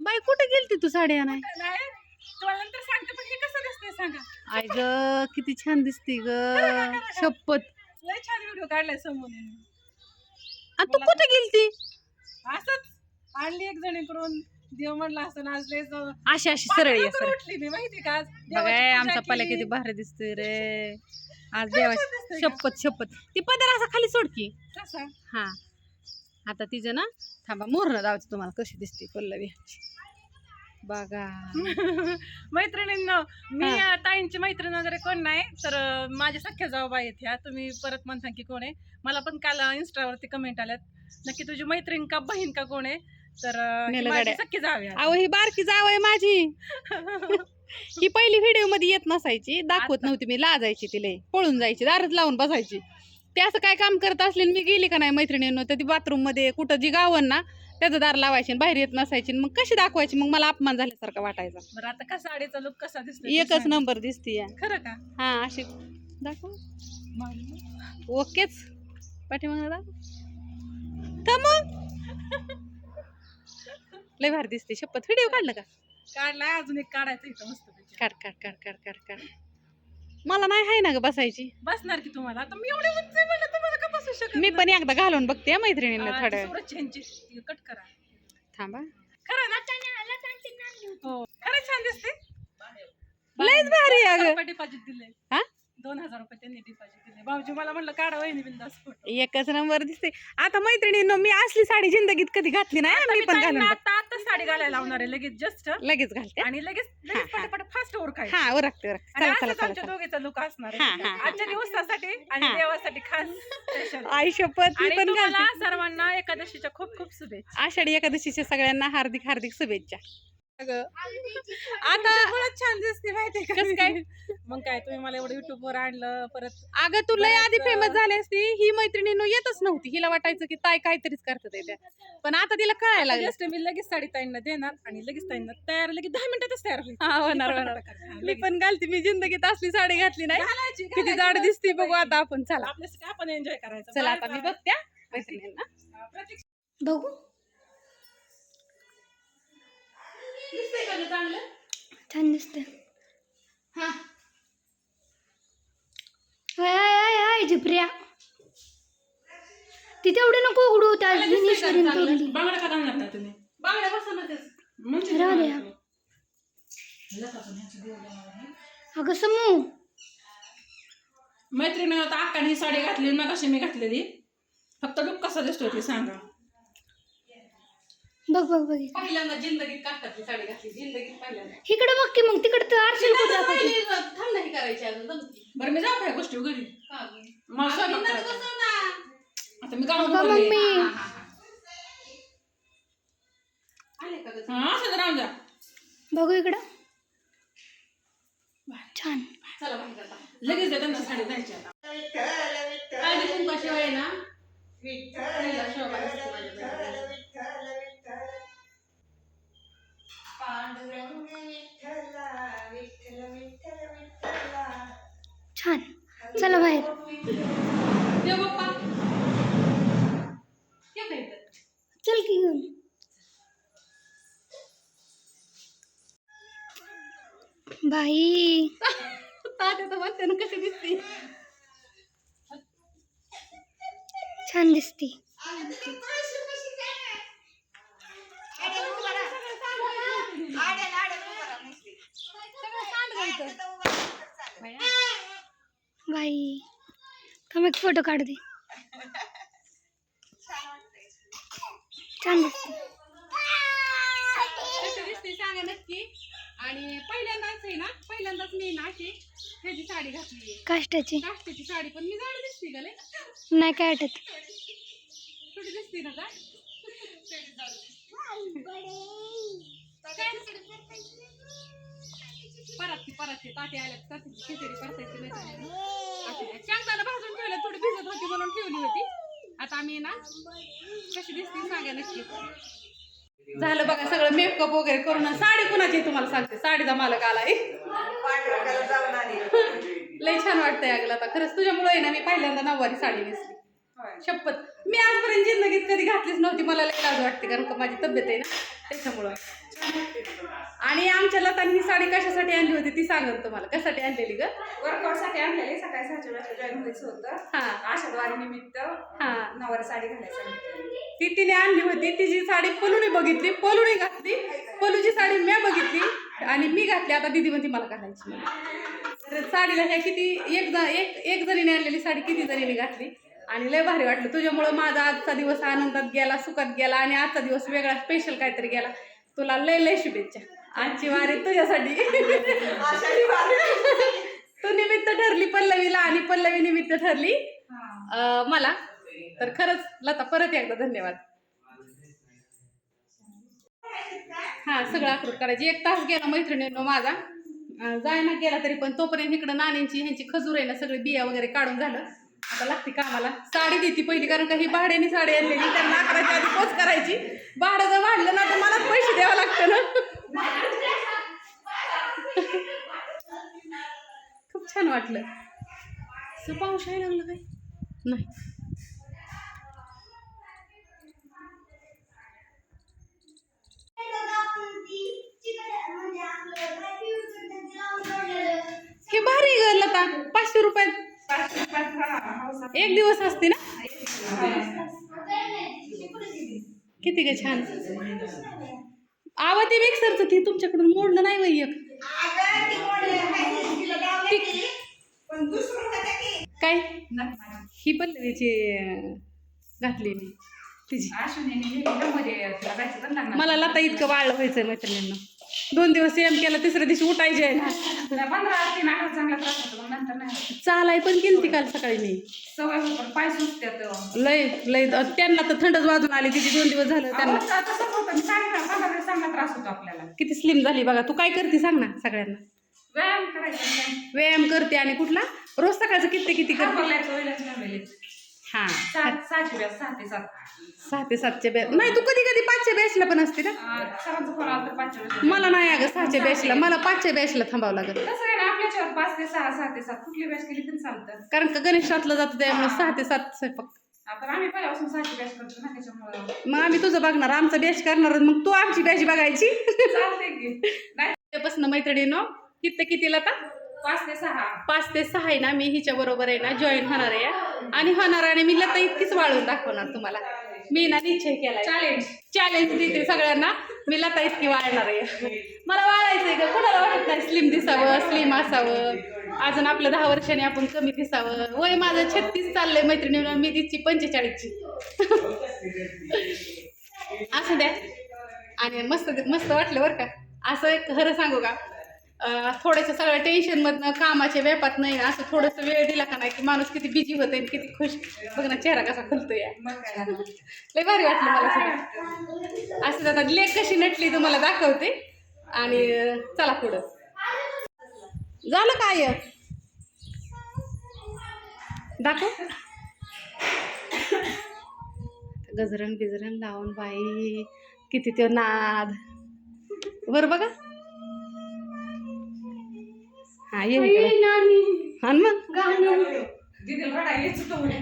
बाई कुठे गेलती तू साडी आणाय? नाही. तुम्हाला नंतर सांगते पण हे कसं दिसतंय सांगा. आय ग किती छान दिसती ग. शपथ. लय छान व्हिडिओ काढलाय समोर आणि तू कुठे गेलती? असंच. आणली एक जणीकडून देव म्हणला असं आज लय अशी अशी सरळ ये पाण्यातून सरळ. उठली मी माहिती का आज? बघाय देवाची आमचा पूजा पल्या केली. किती भारी दिसतोय रे. आज दिसतोय का? शपथ शपथ. ती पदर असा खाली सोडकी कसा हा. आता तिचं ना थांबा मोरण दावायचं तुम्हाला कशी दिसते पल्लवी. बघा. मैत्रिणींनो मी ताईंची मैत्रीण वगैरे कोण नाही तर माझ्या सख्या जाऊबाई आहेत ह्या. तुम्ही परत म्हणता की कोण आहे. मला पण काल इन्स्टावरती कमेंट आल्यात. नक्की तुझी मैत्रीण का बहीण का कोण आहे? तर. सख्खी जावे अहो ही बारकी जावय माझी. ही पहिली व्हिडिओमध्ये येत नसायची. दाखवत. नव्हती मी. लाजायची तिला पळून जायची. दारच लावून बसायची. ते असं काय काम करत असले आणि मी गेली का नाही मैत्रिणींनो तर ती बाथरूममध्ये कुठं जी गावन ना त्याचं दार लावायची आणि बाहेर येत नसायची. आणि मग कशी दाखवायची? मग मला अपमान झाल्यासारखा वाटायचा. बरं आता का साडीचा लुक कसा दिसतो एकच नंबर दिसती खरं का? हा अशी दाखव. ओकेच. पाठीमागं दाखव. तर मग? लय भारी दिसते. शपथ. व्हिडिओ काढलं का? काढलाय अजून एक काढायचं इथं मस्त काढ काढ काढ काढ काढ काढ. मला नाही आहे ना ग बसायची. बसणार की तुम्हाला? आता मी एवढे उंच आहे म्हणलं तुम्हाला का बसू शकत मी पण एकदा घालून बघते हं मैत्रिणींना थोड्या वेळ. कट करा. थांबा. खरं ना? हो. खरं छान दिसते. लयच भारी आहे अगं. रुपये डिपॉझिट दिले. हा? दोन हजार रुपये त्यांनी डिपॉझिट भाऊजी मला म्हणलं काढा वहिनी बिंदास फोटो एकच नंबर दिसते. आता मैत्रिणींनो मी असली साडी जिंदगीत कधी घातली नाही. मी पण घालून बघ- आता आता साडी घालायला लावणार आहे लगेच जस्ट लगेच घालते. आणि लगेच लगेच हा, हा. पटापट फास्ट ओरखाय हा ओरखते ओरखते. आणि चला चला असंच चला आमच्या चला. दोघीचा लुक असणार हा, आहे. हा, हा. आजच्या दिवसासाठी आणि हा. देवासाठी खास स्पेशल मी आणि पण तुम्हाला घालते. सर्वांना एकादशीच्या खूप खूप शुभेच्छा. आषाढी एकादशीच्या सगळ्यांना हार्दिक हार्दिक शुभेच्छा. आता छान दिसते माहितीये का? कसं काय? मग काय तुम्ही मला एवढं युट्यूब वर आणलं परत अगं तू लय आधी फेमस झाली असती. ही मैत्रिणीनं येतच नव्हती. हिला वाटायचं की ताई काहीतरीच करतात त्या पण आता तिला कळायला लागलं. मी लगेच साडी ताईंना देणार आणि लगेच ताईंना तयार लगेच दहा मिनिटातच तयार होणार मी. पण घालते. मी जिंदगीत असली साडी घातली नाही. किती जाड दिसते बघू. आता आपण. चला. आपण एन्जॉय करायचं. चला आता मी बाय. बघते हा हा, प्रतीक बघू छान दिसते हाय हाय हाय हाय झिपऱ्या ती तेवढी नको उघडू त्या जिनेश्वरीन तोडली. बांगडा का घालणार नाही तुम्ही? बांगड्या बसा ना तेच. म्हणजे राहू द्या. अगं समू. मैत्रिणी आता अक्काने ही साडी घातली ना कशी मी घातलेली. फक्त लुक कसा दिसतोय ते सांगा. बघ बघ बघ पहिल्यांदा जिंदगीत साडी घातली जिंदगीत पहिल्यांदा इकडे बघ की मग तिकडे तर आरशेल कुठे दाखवते पहिली थांब नाही करायची अजून. बरं मी जाऊ काय गोष्टी घरी हा, ग. मला अगं, स्वयंपाक बिंदास करायचा. बसव ना. आता मी गाऊन अगं बोलले. मम्मी हा, हा, हा. आले का ग? हा असं राहून जा बघू इकडं छान चला बाहेर. लगेच दे त्यांना साडी द्यायची आता हळदी कुंकवाशिवाय ना पहिला माझ्या घरात. छान. चला बाहेर. देव बाप्पा ये बाई इथं. चल की घेऊन. बाई. तात्या तर म्हणते ना कशी दिसते. छान दिसते. थांब एक फोटो काढ दे. छान दिसते सांगा नक्की. आणि पहिल्यांदाच आहे ना पहिल्यांदाच मी ना अशी ह्याची साडी घातली काष्टाची. काष्टाची साडी पण मी जाड दिसते का लय? नाही काय वाटत? थोडी दिसते ना का? परत ती परत ताटी आल्या ताटीची खिचडी परतायची नाही शेंगदाणा भाजून ठेवल्या थोडी भिजत होती म्हणून ठेवली होती. आता आम्ही ना कशी दिसते सांगा नक्की. झालं बघा सगळं मेकअप वगैरे करून साडी कुणाची तुम्हाला सांगते? साडीचा मालक आलाय लय छान वाटतंय अगला आता खरंच तुझ्यामुळे आहे ना मी पहिल्यांदा नऊवारी साडी नेसली. शपथ. मी आजपर्यंत जिंदगीत कधी घातलीच नव्हती. मला लय लाज वाटते कारण का माझी तब्येत आहे ना त्याच्यामुळं. आणि आमच्या लताने ही साडी कशासाठी आणली होती ती सांगत तुम्हाला. कशासाठी आणलेली ग? वर्कआउटसाठी आणलेले सकाळी सहाच्या वेळेला जॉईन व्हायचं होतं. हा. आषाढवारी निमित्त हा. नववारी साडी घालायचं. ती तिने आणली होती. तिची साडी पलुनी बघितली पलुनी घातली. पलूची साडी मी बघितली आणि मी घातली. आता दिदी म्हणते मला घालायची तर साडीला ह्या किती एक जण एक एक जणीने आणलेली साडी किती जणीने घातली? आणि लय भारी वाटलं. तुझ्यामुळं माझा आजचा दिवस आनंदात गेला सुखात गेला आणि आजचा दिवस वेगळा स्पेशल काहीतरी गेला. तुला लय लय शुभेच्छा. आजची वारी तुझ्यासाठी. तू निमित्त ठरली पल्लवीला आणि पल्लवी निमित्त ठरली. मला. तर खरंच लता परत एकदा धन्यवाद. हा सगळं आकृत करायची. एक तास गेला मैत्रिणींनो माझा. जायना गेला तरी पण तोपर्यंत इकडं नाण्यांची ह्यांची खजूर आहे ना सगळे बिया वगैरे काढून झालं. आता लागते कामाला. साडी देते पहिली कारण का ही भाड्याने साडी आणलेली. त्यांना अकराच्या आधी पोच करायची. भाडं जर वाढलं ना तर मला पैसे द्यावं लागतं ना. खूप छान वाटलं. असं पाऊस आहे लागलं काय? नाही. हे भारी ग लता. पाचशे रुपयात. एक दिवस असते ना? किती ग छान. आवा ते मिक्सरचं ते तुमच्याकडून मोडलं नाही वय एक. काय? ही पल्लवीची अं, घातली मी. तिची. मला लता इतकं वाळलं व्हायचं मैत्रिणींना. दोन दिवस एम केला तिसऱ्या दिवशी उठायचे आहे ना. पंधरा तीन आठवडा चांगला त्रास होतो मग नंतर नाही. चालाय पण केली काल सकाळी मी. सवय होत पाय सुचत्यात लय लय त्यांना तर थंडच वाजून आली तिची दोन दिवस झालं त्यांना. अहो, का तसंच होतं मी सांगितलं पंधरा दिवस चांगला त्रास होतो आपल्याला. किती स्लिम झाली बघा तू काय करते सांग ना सगळ्यांना. व्यायाम करायचा. व्यायाम. करते आणि कुठला? रोज सकाळचं किती किती करते. हा. सात सहाशे सहा ते सात. सहा ते सातच्या बॅच नाही तू कधी कधी पाचच्या बॅचला पण असते ना. अं, सरांचा फोन आला तर पाचशे वेळेस. मला नाही अगं सहाच्या बॅचला मला पाचच्या बॅचला थांबावं आहे ना आपल्याच्यावर पाच ते सहा सहा ते सात. कुठली बॅच केली तरी चालतं. कारण का गणेशातलं जातं त्यामुळे सहा ते सात स्वयंपाक. आपण आम्ही पहिल्यापासून सहाशे बॅच करतो ना त्याच्यामुळं. मग आम्ही तुझं बघणार. आमचा बॅच करणार मग तू आमची बॅच बघायची. चालते की. नाही. मैत्रिणीनो किती कितीला का पाच ते सहा. पाच ते सहा आहे ना मी हिच्या बरोबर आहे ना जॉईन होणार आहे. आणि होणार आणि मी लता इतकीच वाढवून दाखवणार तुम्हाला. मी ना निश्चय केला चॅलेंज चॅलेंज देते सगळ्यांना. मी लता इतकी वाढणार आहे. मला वाढायचंय का कुणाला वाटत नाही? स्लिम दिसावं स्लिम असावं. अजून आपलं दहा वर्षांनी आपण कमी दिसावं. वय माझं छत्तीस चाललंय मैत्रिणी मी तिची पंचेचाळीसची. असं द्या. आणि मस्त मस्त वाटलं बरं का. असं एक खरं सांगू का? थोडंसं सगळं सगळ्या टेन्शनमधनं कामाच्या व्यापात नाही ना असं थोडंसं वेळ दिला का नाही की माणूस किती बिझी होते आणि किती खुश बघ ना चेहरा कसा खुलतो या लय भारी वाटलं मला सगळं. असं आता लेख कशी नटली तुम्हाला दाखवते. आणि चला पुढं. झालं काय दाखव. गजरण बिजरण लावून बाई किती तो नाद. बरं बघा. हा ये. हा मग.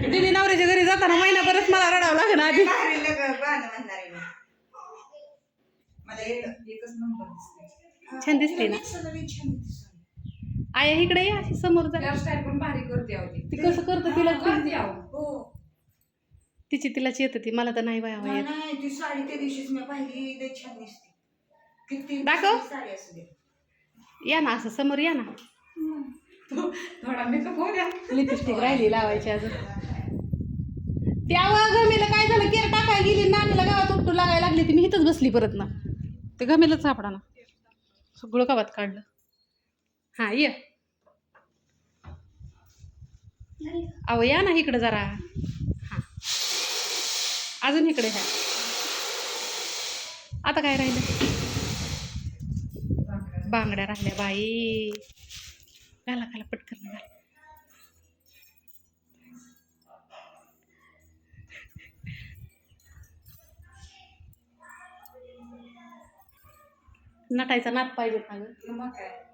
दिदी नवऱ्याच्या घरी जाताना महिनाभरच मला रडावं लागेल आधी. मला एक- एकच नंबर दिसते छान दिसते ना. आया इकडे ये अशी समोर जा. ती. कसं करतं तिला. हो तिची तिलाच येतं ती. मला तर नाही बाया नाही येत ती साडी त्या दिवशीच मी पाहिली. लय छान दिसते. किती दाखव. साडी असू दे. या ना असं समोर या ना. थोडा मेकअप होऊ द्या. लिपस्टिक राहिली लावायची अजून. त्या गमेला काय झालं? केर टाकाय गेली नानीला गावात उपटू लागायला लागली ती. मी इथंच बसली परत ना. ते गमेलाच सापडा ना. सगळं गावात काढलं. हां ये. अहो या ना इकडं जरा. हां. अजून इकडे ह्या. आता काय राहिलं? बांगड्या राहिल्या बाई. घाला घाला पटकन घाला. नटायचा नात पाहिजे ना गं मग काय?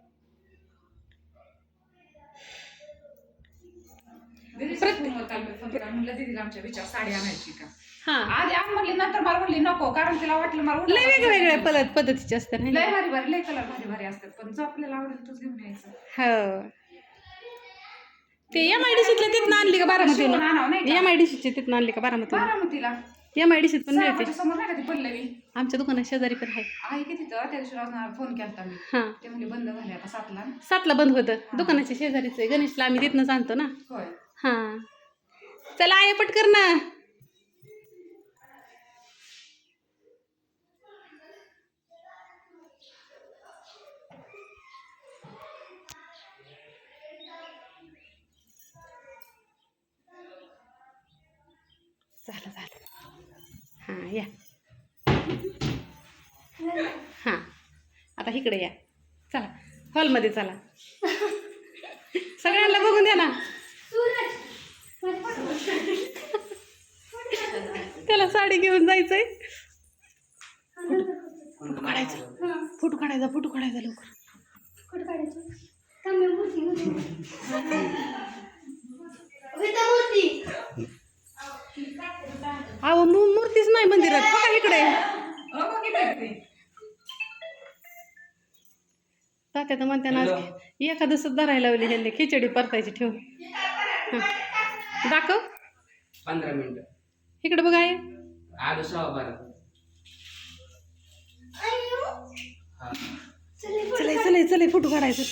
काल मी फोन केला म्हणलं दीदीला आमच्या विचार साडी आणायची का? हा. आधी आण म्हणली नंतर मला म्हणली नको कारण तिला वाटलं मला लय वेगवेगळ्या पद्धत पद्धतीचे असतात है ना? लय भारी भारी लय कलर भारी भारी असतात पण जो आपल्याला आवडेल तोच घेऊन यायचं. हो. ते एम आय डी सीतल्या तिथनं आणली का शिवून बारामतीला आणावं नाही का? एम आय डी सीची तिथनं आणली का बारामतीला? बारामतीला? एम आय डी सीत पण मिळते. समोर नाही का ती पल्लवी? आमच्या दुकानात शेजारी पण आहे. आहे की तिथं? त्या दिवशी फोन केला मी. हा. ते म्हणले बंद झाले आता सातला. सातला बंद होतं. दुकानाच्या शेजारीच आहे. गणेशला आम्ही तिथनंच आणतो ना? होय. हा. चला आहे पटकर ना. झालं झालं. हां या. हां आता इकडे या. चला हॉलमध्ये चला. सगळ्यांना बघून द्या ना. त्याला साडी घेऊन जायचंय. फोटो काढायचा. फोटो काढायचा फोटो काढायचा लवकर. काढायचं. अहो मूर्तीच नाही मंदिरात. बघा इकडे. ते. तात्या तर म्हणते ना आज एखादं धरायला लावली ह्यांनी. खिचडी परतायची ठेवून हं. दाखव. पंधरा मिनिटं. इकडे बघा आहे आलो सहा बारा. हा. चले चले चले फोटो काढायचं.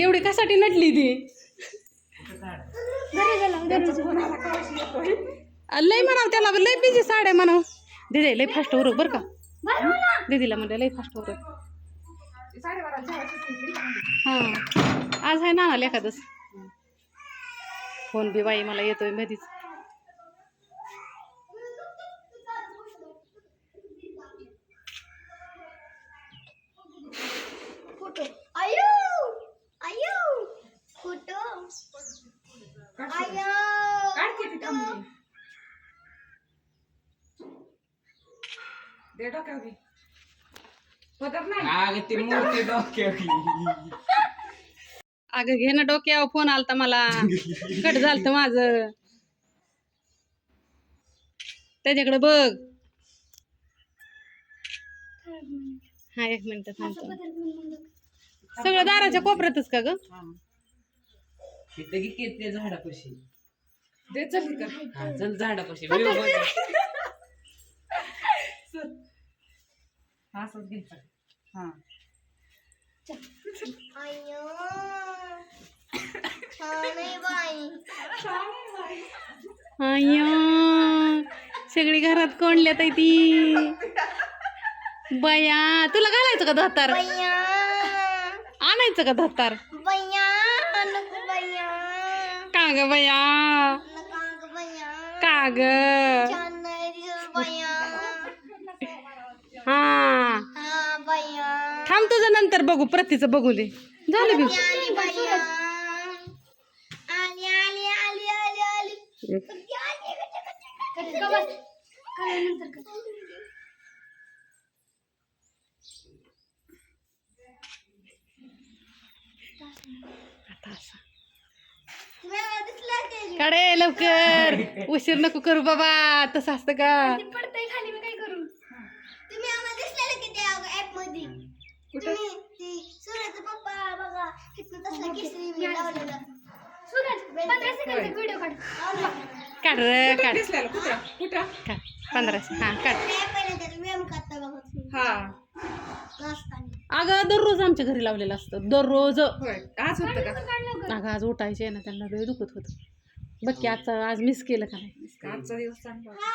एवढी कशासाठी नटली ती? लय म्हणाव त्याला लय बिझी साड्या म्हणाव. दिदी लय फास्ट उरक बरं का? दीदीला म्हणलं लय फास्ट होती. हां. आज आहे ना आला एखादच फोन बी बाई मला येतोय मधीच. फोटो. आयो! आयो! फोटो. आयो! काढ की ती थांबली. दे डोक्यावर. पदर नाही? मूर्ती डोक्यावर अगं घे ना डोक्यावर फोन आलता मला. कट झालत माझ. त्याच्याकडे बघ. हा एक मिनिट थांबतो सगळं दाराच्या कोपऱ्यातच का ग? तिथे की झाडापाशी. दे चल. हा चल झाडापाशी. बघ. हा, असंच हा. आयो छान आहे बाई अय्या सगळी घरात कोणल्यात आहे ती? बया. तुला घालायचं का धोतार? बया. आणायचं का धोतार? बया. नको बया. का ग बया? नका ग बया. का ग? छान नाही दिसत बया. हा. नंतर बघू प्रतीचं बघू दे. झालं बी? काढे लवकर. उशीर नको करू बाबा. तसं असतं का ते पडतंय खाली मी काय करू तुम्ही आम्हाला दिसलेलं की त्या ऍपमध्ये तुम्ही ती सूरजचा पप्पा बघा किती तसला केसरी मी लावलेलं सूरज पंधरा सेकंदचा व्हिडिओ काढ काढ रे काढ. दिसलेलं? कुठं? कुठं? काढ पंधराशे हा काढ. हा. अगं दररोज आमच्या घरी लावलेलं असतं. दररोज. होय. आज होतं का? अगं आज उठायचे ना त्यांना वेळ दुखत होतं. बघ की आजचा आज मिस केलं का नाही? आजचा दिवस चांगला होता.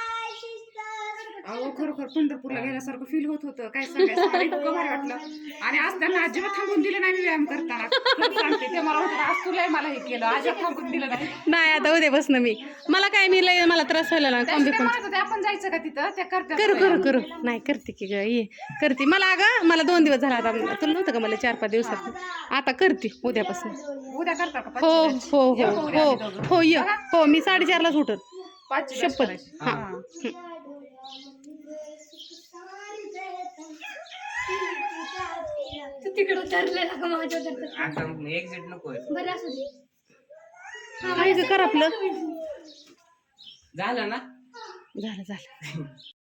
अहो खरोखर पंढरपूरला गेल्यासारखं फील होत होतं. काय सांगायचं? इतकं भारी वाटलं. आणि आज त्यांना अजिबात थांबून दिलं नाही व्यायाम करताना. खरं सांगते ते मला वाटतं आज तुला मला हे केलं अजिबात थांबून दिलं नाही. नाही आता उद्यापासून मी. मला काय मी लय मला त्रास व्हायला ना कॉम्बी पण आपण जायचं का तिथं? त्या करत्या करू करू करू. नाही करते की ग ये. करते. मला अगं मला दोन दिवस झाला आता. तुला नव्हतं का मला चार पाच दिवसात? आता करते उद्यापासून. उद्या करता का हो हो हो उद्या हो दोघं? हो ये. हो मी साडेचारलाच उठत. शपथ. हा. तिकडं तिकडे का माझ्या आता एक्झिट नको बरं असू दे. कर आपलं. झालं ना? झालं झालं.